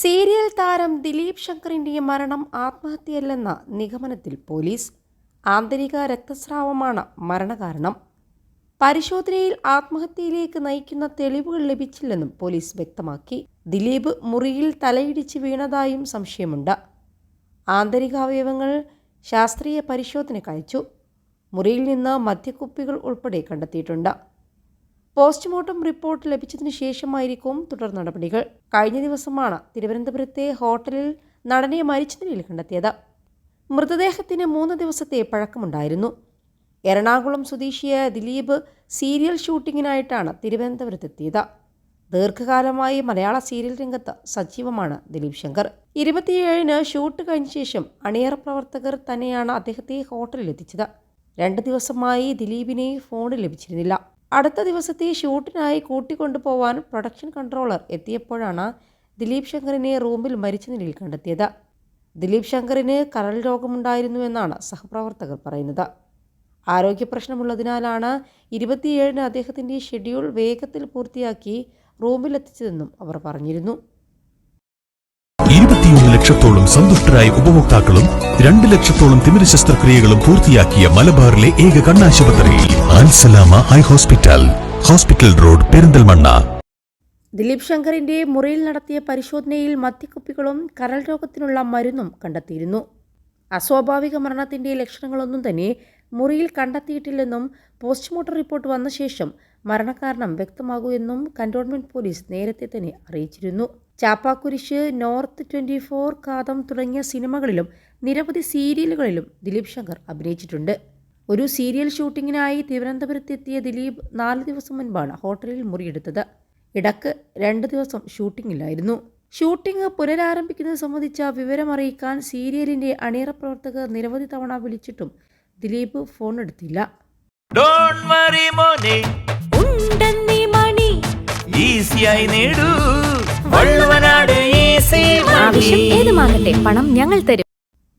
Serial താരം ദിലീപ് ശങ്കറിന്റെ മരണം ആത്മഹത്യയല്ലെന്ന നിഗമനത്തിൽ പോലീസ്. ആന്തരിക രക്തസ്രാവമാണ് മരണകാരണം. പരിശോധനയിൽ ആത്മഹത്യയിലേക്ക് നയിക്കുന്ന തെളിവുകൾ ലഭിച്ചില്ലെന്നും പോലീസ് വ്യക്തമാക്കി. ദിലീപ് മുറിയിൽ തലയിടിച്ച് വീണതായും സംശയമുണ്ട്. ആന്തരികാവയവങ്ങൾ ശാസ്ത്രീയ പരിശോധനയ്ക്ക് അയച്ചു. മുറിയിൽ നിന്ന് മദ്യക്കുപ്പികൾ ഉൾപ്പെടെ കണ്ടെത്തിയിട്ടുണ്ട്. പോസ്റ്റ്മോർട്ടം റിപ്പോർട്ട് ലഭിച്ചതിന് ശേഷമായിരിക്കും തുടർ നടപടികൾ. കഴിഞ്ഞ ദിവസമാണ് തിരുവനന്തപുരത്തെ ഹോട്ടലിൽ നടനെ മരിച്ച നിലയിൽ കണ്ടെത്തിയത്. മൃതദേഹത്തിന് മൂന്ന് ദിവസത്തെ പഴക്കമുണ്ടായിരുന്നു. എറണാകുളം സ്വദേശിയായ ദിലീപ് സീരിയൽ ഷൂട്ടിങ്ങിനായിട്ടാണ് തിരുവനന്തപുരത്തെത്തിയത്. ദീർഘകാലമായി മലയാള സീരിയൽ രംഗത്ത് സജീവമാണ് ദിലീപ് ശങ്കർ. ഇരുപത്തിയേഴിന് ഷൂട്ട് കഴിഞ്ഞ ശേഷം അണിയറ പ്രവർത്തകർ തന്നെയാണ് അദ്ദേഹത്തെ ഹോട്ടലിൽ എത്തിച്ചത് രണ്ട് ദിവസമായി ദിലീപിനെ ഫോണിൽ ലഭിച്ചിരുന്നില്ല. അടുത്ത ദിവസത്തെ ഷൂട്ടിനായി കൂട്ടിക്കൊണ്ടുപോവാൻ പ്രൊഡക്ഷൻ കൺട്രോളർ എത്തിയപ്പോഴാണ് ദിലീപ് ശങ്കറിനെ റൂമിൽ മരിച്ച നിലയിൽ കണ്ടെത്തിയത്. ദിലീപ് ശങ്കറിന് കരൾ രോഗമുണ്ടായിരുന്നുവെന്നാണ് സഹപ്രവർത്തകർ പറയുന്നത്. ആരോഗ്യ പ്രശ്നമുള്ളതിനാലാണ് ഇരുപത്തിയേഴിന് അദ്ദേഹത്തിന്റെ ഷെഡ്യൂൾ വേഗത്തിൽ പൂർത്തിയാക്കി റൂമിലെത്തിച്ചതെന്നും അവർ പറഞ്ഞിരുന്നു. ഇരുപത്തിയൊന്ന് ലക്ഷത്തോളം സന്തുഷ്ടരായ ഉപഭോക്താക്കളും രണ്ട് ലക്ഷത്തോളം തിമിര ശസ്ത്രക്രിയകളും പൂർത്തിയാക്കിയ മലബാറിലെ ഏക കണ്ണാശുപത്രി Al Salama eye hospital hospital road Perinthalmanna. Dileep ശങ്കറിന്റെ മുറിയിൽ നടത്തിയ പരിശോധനയിൽ മദ്യക്കുപ്പികളും കരൾ രോഗത്തിനുള്ള മരുന്നും കണ്ടെത്തിയിരുന്നു. അസ്വാഭാവിക മരണത്തിന്റെ ലക്ഷണങ്ങളൊന്നും തന്നെ മുറിയിൽ കണ്ടെത്തിയിട്ടില്ലെന്നും പോസ്റ്റ്മോർട്ടം റിപ്പോർട്ട് വന്ന ശേഷം മരണകാരണം വ്യക്തമാകൂ എന്നും കന്റോൺമെന്റ് പോലീസ് നേരത്തെ തന്നെ അറിയിച്ചിരുന്നു. Chappakurishu north twenty four Kaatham തുടങ്ങിയ സിനിമകളിലും നിരവധി സീരിയലുകളിലും ദിലീപ് ശങ്കർ അഭിനയിച്ചിട്ടുണ്ട്. ഒരു സീരിയൽ ഷൂട്ടിങ്ങിനായി തിരുവനന്തപുരത്തെത്തിയ ദിലീപ് നാല് ദിവസം മുൻപാണ് ഹോട്ടലിൽ മുറിയെടുത്തത്. ഇടയ്ക്ക് രണ്ട് ദിവസം ഷൂട്ടിങ്ങിലായിരുന്നു. ഷൂട്ടിംഗ് പുനരാരംഭിക്കുന്നത് സംബന്ധിച്ച വിവരമറിയിക്കാൻ സീരിയലിന്റെ അണിയറ പ്രവർത്തകർ നിരവധി തവണ വിളിച്ചിട്ടും ദിലീപ് ഫോൺ എടുത്തില്ല. ഡോൺ വറി മോനെ. ഉണ്ടെന്നീ മണി. ഈസിയായി നേടൂ. വള്ളുവനാട് ഈസി ആവശ്യം ഏതുമാകട്ടെ പണം ഞങ്ങൾ തരും.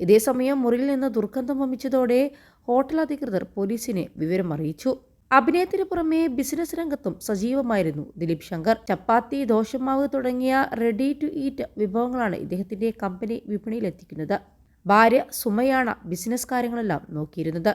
ഇതേസമയം മുറിയിൽ നിന്ന് ദുർഗന്ധം വമിച്ചതോടെ ഹോട്ടൽ അധികൃതർ പോലീസിനെ വിവരം അറിയിച്ചു. അഭിനയത്തിന് പുറമെ ബിസിനസ് രംഗത്തും സജീവമായിരുന്നു ദിലീപ് ശങ്കർ. ചപ്പാത്തി ദോശമാവ് തുടങ്ങിയ റെഡി ടു ഈറ്റ് വിഭവങ്ങളാണ് ഇദ്ദേഹത്തിന്റെ കമ്പനി വിപണിയിലെത്തിക്കുന്നത് ഭാര്യ സുമയാണ് ബിസിനസ് കാര്യങ്ങളെല്ലാം നോക്കിയിരുന്നത്.